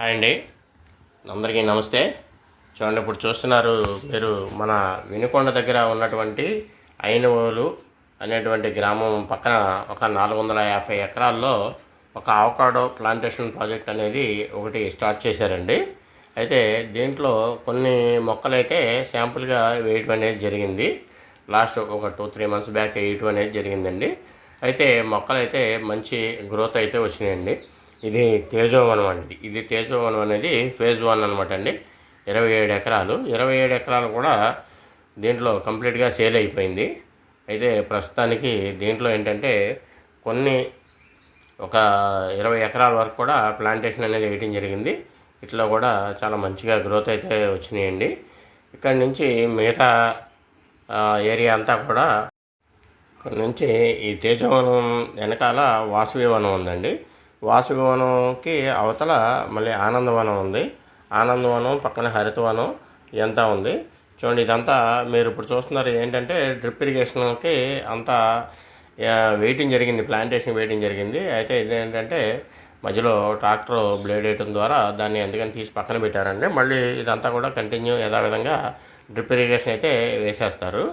Hi అండి. అందరికీ నమస్తే. చూడండి ఇప్పుడు చూస్తున్నారు మీరు మన వినుకొండ దగ్గర ఉన్నటువంటి అయినవోలు అనేటువంటి గ్రామం పక్కన ఒక నాలుగు వందల యాభై ఎకరాల్లో ఒక అవకాడో ప్లాంటేషన్ ప్రాజెక్ట్ అనేది ఒకటి స్టార్ట్ చేశారండి. అయితే దీంట్లో కొన్ని మొక్కలైతే శాంపుల్గా వేయటం అనేది జరిగింది. లాస్ట్ ఒక టూ త్రీ మంత్స్ బ్యాక్ వేయటం అనేది జరిగిందండి. అయితే మొక్కలైతే మంచి గ్రోత్ అయితే వచ్చినాయండి. ఇది తేజోవనం అండి. ఇది తేజోవనం అనేది ఫేజ్ వన్ అనమాట అండి. ఇరవై ఏడు ఎకరాలు. ఇరవై ఏడు ఎకరాలు కూడా దీంట్లో కంప్లీట్గా సేల్ అయిపోయింది. అయితే ప్రస్తుతానికి దీంట్లో ఏంటంటే కొన్ని ఒక ఇరవై ఎకరాల వరకు కూడా ప్లాంటేషన్ అనేది వేయటం జరిగింది. ఇట్లా కూడా చాలా మంచిగా గ్రోత్ అయితే వచ్చినాయండి. ఇక్కడ నుంచి మిగతా ఏరియా అంతా కూడా ఇక్కడ నుంచి ఈ తేజవనం వెనకాల వాసవి వనం ఉందండి. వాసగవనంకి అవతల మళ్ళీ ఆనందవనం ఉంది. ఆనందవనం పక్కన హరితవనం ఎంత ఉంది. చూడండి ఇదంతా మీరు ఇప్పుడు చూస్తున్నారు ఏంటంటే డ్రిప్ ఇరిగేషన్కి అంతా వెయిటింగ్ జరిగింది ప్లాంటేషన్ వెయిటింగ్ జరిగింది. అయితే ఇదేంటంటే మధ్యలో ట్రాక్టర్ బ్లేడ్ వేయటం ద్వారా దాన్ని ఎందుకని తీసి పక్కన పెట్టారండి. మళ్ళీ ఇదంతా కూడా కంటిన్యూ యథావిధంగా డ్రిప్ ఇరిగేషన్ అయితే వేసేస్తారు.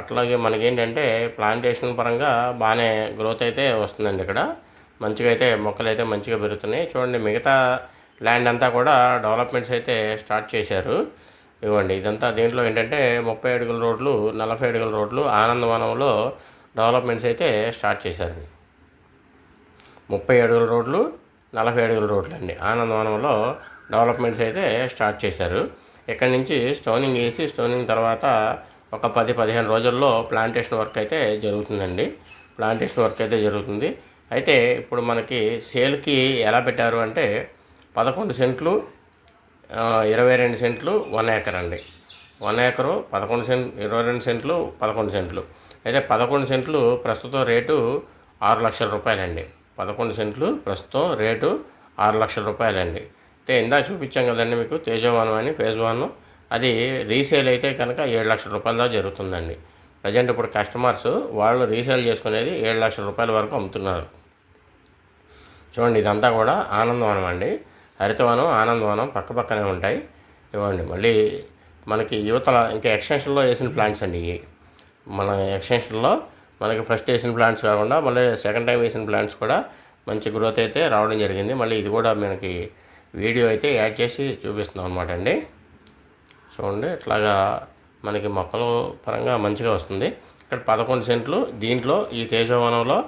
అట్లాగే మనకేంటంటే ప్లాంటేషన్ పరంగా బాగానే గ్రోత్ అయితే వస్తుందండి ఇక్కడ. మంచిగా అయితే మొక్కలు అయితే మంచిగా పెరుగుతున్నాయి. చూడండి మిగతా ల్యాండ్ అంతా కూడా డెవలప్మెంట్స్ అయితే స్టార్ట్ చేశారు. ఇవ్వండి ఇదంతా దీంట్లో ఏంటంటే ముప్పై అడుగుల రోడ్లు నలభై అడుగుల రోడ్లు ఆనందవనంలో డెవలప్మెంట్స్ అయితే స్టార్ట్ చేశారు. ముప్పై అడుగుల రోడ్లు నలభై అడుగుల రోడ్లు అండి. ఆనందవనంలో డెవలప్మెంట్స్ అయితే స్టార్ట్ చేశారు. ఇక్కడ నుంచి స్టోనింగ్ వేసి స్టోనింగ్ తర్వాత ఒక పది పదిహేను రోజుల్లో ప్లాంటేషన్ వర్క్ అయితే జరుగుతుందండి. ప్లాంటేషన్ వర్క్ అయితే జరుగుతుంది. అయితే ఇప్పుడు మనకి సేల్కి ఎలా పెట్టారు అంటే పదకొండు సెంట్లు ఇరవై రెండు సెంట్లు వన్ ఏకర్ అండి. వన్ ఏకరు పదకొండు సెంట్ ఇరవై రెండు సెంట్లు పదకొండు సెంట్లు. అయితే పదకొండు సెంట్లు ప్రస్తుతం రేటు ఆరు లక్షల రూపాయలండి. పదకొండు సెంట్లు ప్రస్తుతం రేటు ఆరు లక్షల రూపాయలండి. అయితే ఇందా చూపించాం కదండి మీకు తేజవానం అని ఫేజ్ వన్ అది రీసేల్ అయితే కనుక ఏడు లక్షల రూపాయల దాకా జరుగుతుందండి. ప్రజెంట్ ఇప్పుడు కస్టమర్స్ వాళ్ళు రీసేల్ చేసుకునేది ఏడు లక్షల రూపాయల వరకు అమ్ముతున్నారు. చూడండి ఇదంతా కూడా ఆనందవనం అండి. హరితవనం ఆనందవనం పక్క పక్కనే ఉంటాయి. ఇవ్వండి మళ్ళీ మనకి యువతల ఇంకా ఎక్స్టెన్షన్లో వేసిన ప్లాంట్స్ అండి ఇవి. మన ఎక్స్టెన్షన్లో మనకి ఫస్ట్ వేసిన ప్లాంట్స్ కాకుండా మళ్ళీ సెకండ్ టైం వేసిన ప్లాంట్స్ కూడా మంచి గ్రోత్ అయితే రావడం జరిగింది. మళ్ళీ ఇది కూడా మనకి వీడియో అయితే యాడ్ చేసి చూపిస్తున్నాం అనమాట అండి. చూడండి ఇట్లాగా మనకి మొక్కలు పరంగా మంచిగా వస్తుంది. ఇక్కడ పదకొండు సెంట్లు దీంట్లో ఈ తేజవనంలో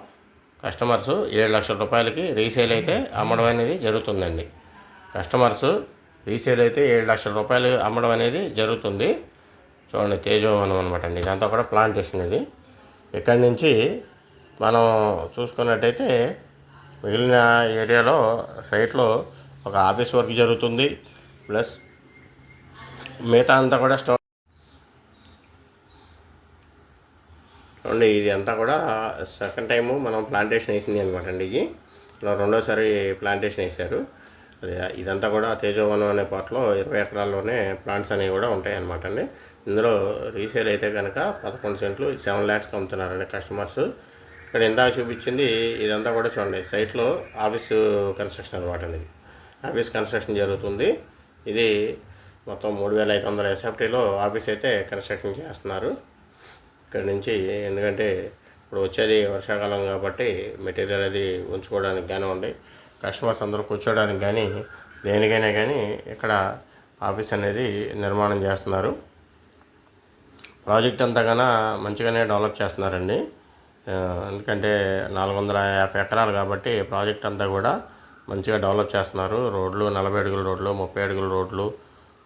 కస్టమర్స్ ఏడు లక్షల రూపాయలకి రీసేల్ అయితే అమ్మడం అనేది జరుగుతుందండి. కస్టమర్స్ రీసేల్ అయితే ఏడు లక్షల రూపాయలు అమ్మడం అనేది జరుగుతుంది. చూడండి తేజోవనం అనమాట అండి. ఇదంతా కూడా ప్లాంటేషన్ ఇది ఇక్కడి నుంచి మనం చూసుకున్నట్టయితే మిగిలిన ఏరియాలో సైట్లో ఒక ఆఫీస్ వర్క్ జరుగుతుంది. ప్లస్ మిగతా అంతా కూడా స్టో చూడండి ఇది అంతా కూడా సెకండ్ టైము మనం ప్లాంటేషన్ వేసింది అనమాట అండి ఇది. ఇలా రెండోసారి ప్లాంటేషన్ వేశారు. అదే ఇదంతా కూడా తేజోవనం అనే పాటలో ఇరవై ఎకరాల్లోనే ప్లాంట్స్ అనేవి కూడా ఉంటాయి అనమాట అండి. ఇందులో రీసేల్ అయితే కనుక పదకొండు సెంట్లు సెవెన్ ల్యాక్స్కి అమ్ముతున్నారండి కస్టమర్స్ ఇక్కడ ఇందాక చూపించింది ఇదంతా కూడా చూడండి సైట్లో ఆఫీసు కన్స్ట్రక్షన్ అనమాట అండి ఇది. ఆఫీస్ కన్స్ట్రక్షన్ జరుగుతుంది. ఇది మొత్తం మూడు వేల ఐదు వందల ఎస్ఎఫ్టీలో ఆఫీస్ అయితే కన్స్ట్రక్షన్ చేస్తున్నారు. ఇక్కడి నుంచి ఎందుకంటే ఇప్పుడు వచ్చేది వర్షాకాలం కాబట్టి మెటీరియల్ అది ఉంచుకోవడానికి కానివ్వండి కస్టమర్స్ అందరూ కూర్చోవడానికి కానీ దేనికైనా కానీ ఇక్కడ ఆఫీస్ అనేది నిర్మాణం చేస్తున్నారు. ప్రాజెక్ట్ అంతా మంచిగానే డెవలప్ చేస్తున్నారండి. ఎందుకంటే నాలుగు వందల యాభై ఎకరాలు కాబట్టి ప్రాజెక్ట్ అంతా కూడా మంచిగా డెవలప్ చేస్తున్నారు. రోడ్లు నలభై అడుగుల రోడ్లు ముప్పై అడుగుల రోడ్లు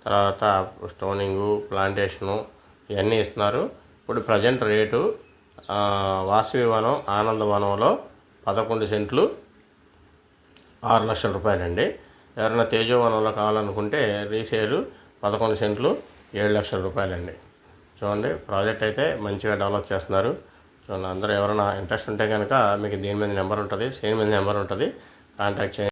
తర్వాత స్టోనింగు ప్లాంటేషను ఇవన్నీ ఇస్తున్నారు. ఇప్పుడు ప్రజెంట్ రేటు వాసవివనం వనం ఆనందవనంలో పదకొండు సెంట్లు ఆరు లక్షల రూపాయలండి. ఎవరైనా తేజవనంలో కావాలనుకుంటే రీసేలు పదకొండు సెంట్లు ఏడు లక్షల రూపాయలండి. చూడండి ప్రాజెక్ట్ అయితే మంచిగా డెవలప్ చేస్తున్నారు. చూడండి అందరూ ఎవరైనా ఇంట్రెస్ట్ ఉంటే కనుక మీకు దీని మీద నెంబర్ ఉంటుంది సేమ్ మీద నెంబర్ ఉంటుంది. కాంటాక్ట్ చేయండి.